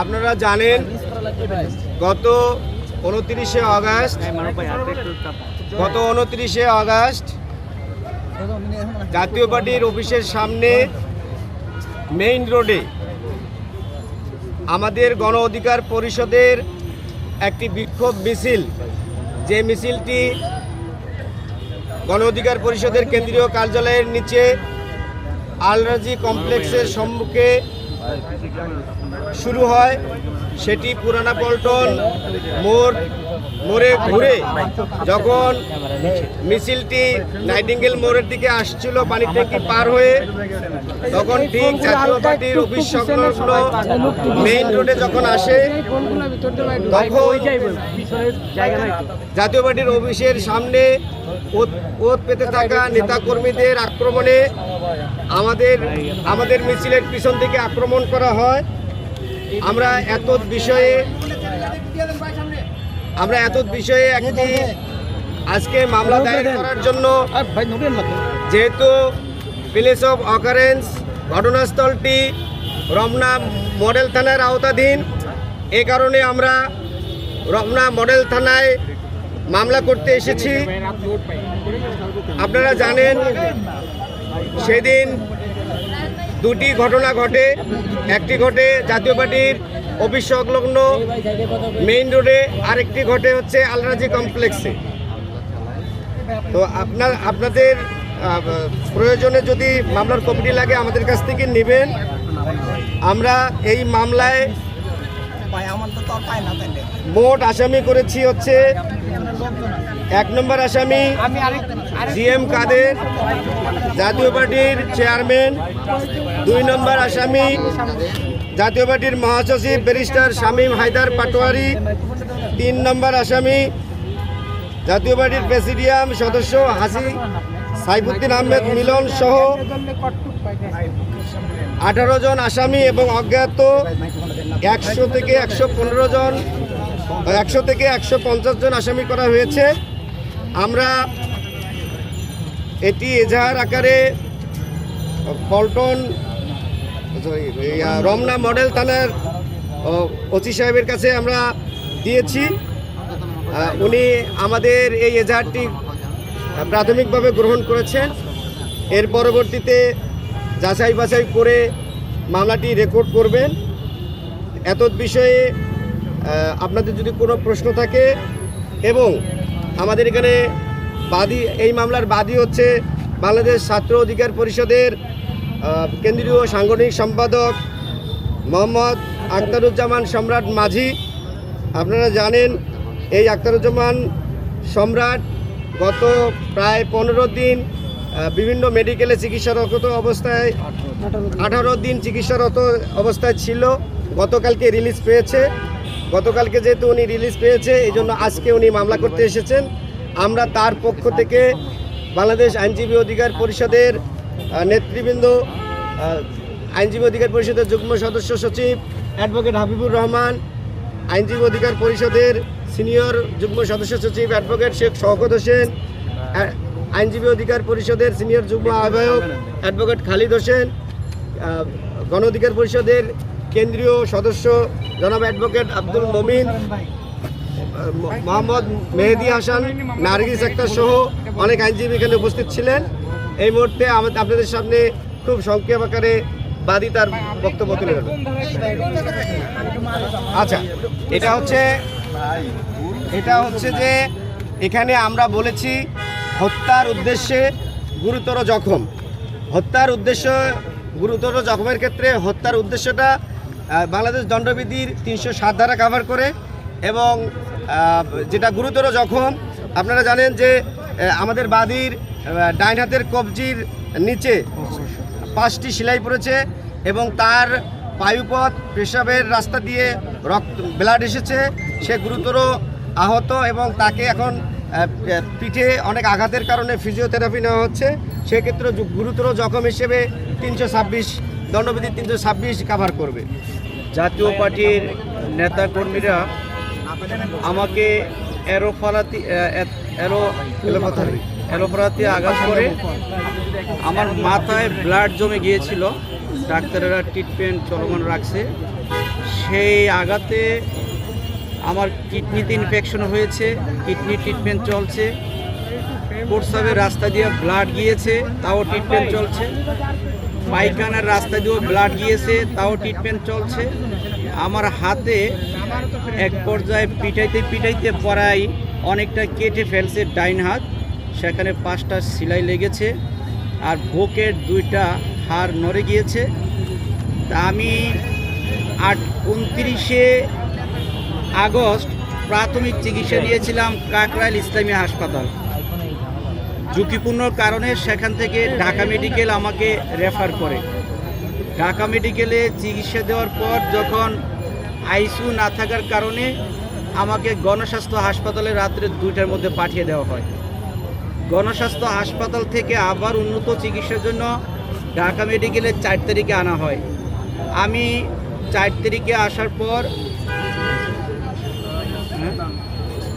আপনারা জানেন, গত উনত্রিশে আগস্ট, গত উনত্রিশে আগস্ট, জাতীয় পার্টির অফিসের সামনে মেইন রোডে আমাদের গণ অধিকার পরিষদের একটি বিক্ষোভ মিছিল, যে মিছিলটি গণ অধিকার পরিষদের কেন্দ্রীয় কার্যালয়ের নিচে আলরাজি কমপ্লেক্সের সম্মুখে শুরু হয় সেটি পুরানা পল্টন মোড় মোড়ে ঘুরে যখন মিছিলটি নাইটিঙ্গেল মোড়ের দিকে আসছিল, পানির ট্যাঙ্কি পার হয়ে তখন ঠিক জাতীয় পার্টির অফিস মেইন রোডে যখন আসে, তখন জাতীয় পার্টির অফিসের সামনে ওত পেতে থাকা নেতাকর্মীদের আক্রমণে আমাদের আমাদের মিছিলের পিছন থেকে আক্রমণ করা হয়। আমরা এত বিষয়ে আমরা এত বিষয়ে একটি আজকে মামলা দায়ের করার জন্য যেহেতু প্লেস অফ অকারেন্স ঘটনাস্থলটি রমনা মডেল থানার আওতাধীন। এ কারণে আমরা রমনা মডেল থানায় মামলা করতে এসেছি। আপনারা জানেন, সেদিন দুটি ঘটনা ঘটে। একটি ঘটে জাতীয় পার্টির অফিস সংলগ্ন মেইন রোডে, আরেকটি ঘটে হচ্ছে আলরাজি কমপ্লেক্সে। তো আপনার, আপনাদের প্রয়োজনে যদি মামলার কমিটি লাগে আমাদের কাছ থেকে নেবেন। আমরা এই মামলায় মোট আসামি করেছি হচ্ছে এক নম্বর আসামি জি এম কাদের, জাতীয় পার্টির চেয়ারম্যান, দুই নম্বর আসামি, জাতীয় পার্টির মহাসচিব ব্যারিস্টার শামীম হায়দার পাটোয়ারি, তিন নম্বর আসামি, জাতীয় পার্টির প্রেসিডিয়াম সদস্য হাসি সাইফুদ্দিন আহমেদ মিলন সহ আঠারো জন আসামি এবং অজ্ঞাত একশো থেকে একশো পনেরো জন, একশো থেকে একশো পঞ্চাশ জন আসামি করা হয়েছে। আমরা এটি এজাহার আকারে পল্টন রমনা মডেল থানার ওসি সাহেবের কাছে আমরা দিয়েছি। উনি আমাদের এই এজাহারটি প্রাথমিকভাবে গ্রহণ করেছেন। এর পরবর্তীতে যাচাই বাছাই করে মামলাটি রেকর্ড করবেন। এত বিষয়ে আপনাদের যদি কোনো প্রশ্ন থাকে এবং আমাদের এখানে বাদী, এই মামলার বাদী হচ্ছে বাংলাদেশ ছাত্র অধিকার পরিষদের কেন্দ্রীয় সাংগঠনিক সম্পাদক মোহাম্মদ আখতারুজ্জামান সম্রাট মাঝি। আপনারা জানেন, এই আখতারুজ্জামান সম্রাট গত প্রায় পনেরো দিন বিভিন্ন মেডিকেলে চিকিৎসারত অবস্থায়, আঠারো দিন চিকিৎসারত অবস্থায় ছিল। গতকালকে রিলিজ পেয়েছে। গতকালকে যেহেতু উনি রিলিজ পেয়েছে, এই জন্য আজকে উনি মামলা করতে এসেছেন। আমরা তার পক্ষ থেকে বাংলাদেশ আইনজীবী অধিকার পরিষদের নেতৃবৃন্দ আইনজীবী অধিকার পরিষদের যুগ্ম সদস্য সচিব অ্যাডভোকেট হাবিবুর রহমান, আইনজীবী অধিকার পরিষদের সিনিয়র যুগ্ম সদস্য সচিব অ্যাডভোকেট শেখ শওকত হোসেন আইনজীবী অধিকার পরিষদের সিনিয়র যুগ্ম আহ্বায়ক অ্যাডভোকেট খালিদ হোসেন গণ অধিকার পরিষদের কেন্দ্রীয় সদস্য জনাব অ্যাডভোকেট আব্দুল মমিন মোহাম্মদ মেহেদি হাসান, নার্গিস আক্তার সহ অনেক আইনজীবী এখানে উপস্থিত ছিলেন। এই মুহূর্তে আপনাদের সামনে খুব সংক্ষেপ আকারে বাদী তার বক্তব্য তুলে ধরবেন আচ্ছা এটা হচ্ছে এটা হচ্ছে যে এখানে আমরা বলেছি হত্যার উদ্দেশ্যে গুরুতর জখম। হত্যার উদ্দেশ্য, গুরুতর জখমের ক্ষেত্রে হত্যার উদ্দেশ্যটা বাংলাদেশ দণ্ডবিধির তিনশো সাত ধারা কাভার করে এবং যেটা গুরুতর জখম, আপনারা জানেন যে আমাদের বাদির ডাইন হাতের কবজির নিচে পাঁচটি সেলাই পড়েছে এবং তার বায়ুপথ পেশাবের রাস্তা দিয়ে রক্ত, ব্লাড এসেছে। সে গুরুতর আহত এবং তাকে এখন পিঠে অনেক আঘাতের কারণে ফিজিওথেরাপি নেওয়া হচ্ছে। সেক্ষেত্রে গুরুতর জখম হিসেবে তিনশো ছাব্বিশ, দণ্ডবিধি তিনশো ছাব্বিশ কাভার করবে। জাতীয় পার্টির নেতাকর্মীরা আমাকে এরো এলোপাথারি। এলোফারাতে আঘাত করে। আমার মাথায় ব্লাড জমে গিয়েছিল। ডাক্তারেরা ট্রিটমেন্ট চলমান রাখছে। সেই আঘাতে আমার কিডনিতে ইনফেকশন হয়েছে। কিডনি ট্রিটমেন্ট চলছে। প্রস্রাবের রাস্তা দিয়ে ব্লাড গিয়েছে তাও ট্রিটমেন্ট চলছে। পায়খানার রাস্তা দিয়েও ব্লাড গিয়েছে তাও ট্রিটমেন্ট চলছে। আমার হাতে এক পর্যায়ে পিটাইতে পিটাইতে পড়াই অনেকটা কেটে ফেলছে ডাইন হাত। সেখানে পাঁচটা সেলাই লেগেছে আর বুকের দুইটা হাড় নড়ে গিয়েছে। তা আমি আট উনত্রিশে আগস্ট প্রাথমিক চিকিৎসা নিয়েছিলাম কাকরাইল ইসলামী হাসপাতাল। ঝুঁকিপূর্ণ কারণে সেখান থেকে ঢাকা মেডিকেল আমাকে রেফার করে। ঢাকা মেডিকেলে চিকিৎসা দেওয়ার পর যখন আইসিউ না থাকার কারণে আমাকে গণস্বাস্থ্য হাসপাতালে রাত্রে দুইটার মধ্যে পাঠিয়ে দেওয়া হয় গণস্বাস্থ্য হাসপাতাল থেকে আবার উন্নত চিকিৎসার জন্য ঢাকা মেডিকেলে চার তারিখে আনা হয় আমি চার তারিখে আসার পর?